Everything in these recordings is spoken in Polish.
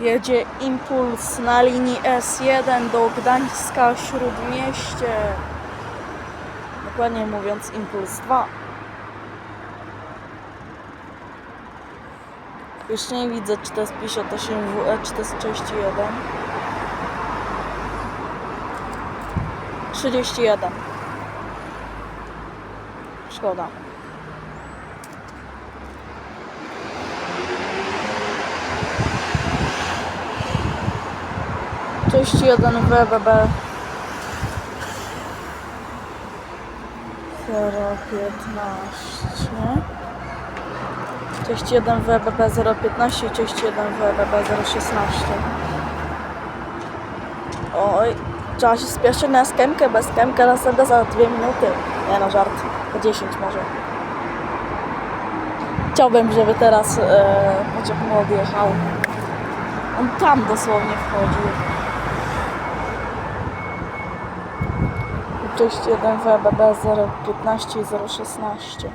Jedzie impuls na linii S1 do Gdańska Śródmieście. Dokładnie mówiąc impuls 2. Już nie widzę, czy to jest 58WE, czy to jest 31. 31. Szkoda. Cześć jeden WBB 015 Cześć 1 WBB 015 i cześć 1 WBB 016 Oj, trzeba się spieszyć na skemkę, bez skemkę następna za 2 minuty. Nie no, żart. Po 10 może. Chciałbym, żeby teraz e, pociąg odjechał. On tam dosłownie wchodził. Cześć 1 WBB 015 i 016.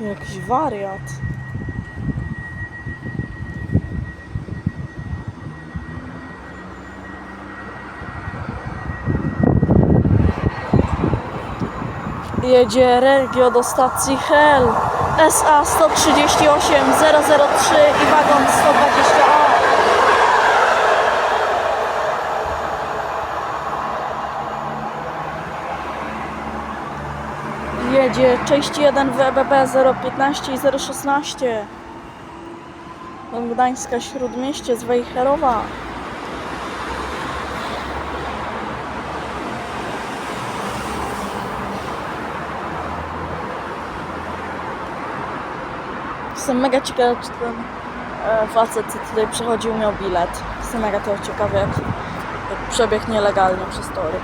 Jakiś wariat. Jedzie Regio do stacji Hel SA 138 003 i wagon 120A. Jedzie część 1 WBB 015 i 016 do Gdańska Śródmieście z Wejherowa. Jestem mega ciekawa, czy ten e, facet, co tutaj przychodził, miał bilet. Jestem mega tego ciekawy, jak, jak przebiegł nielegalnie przez tory.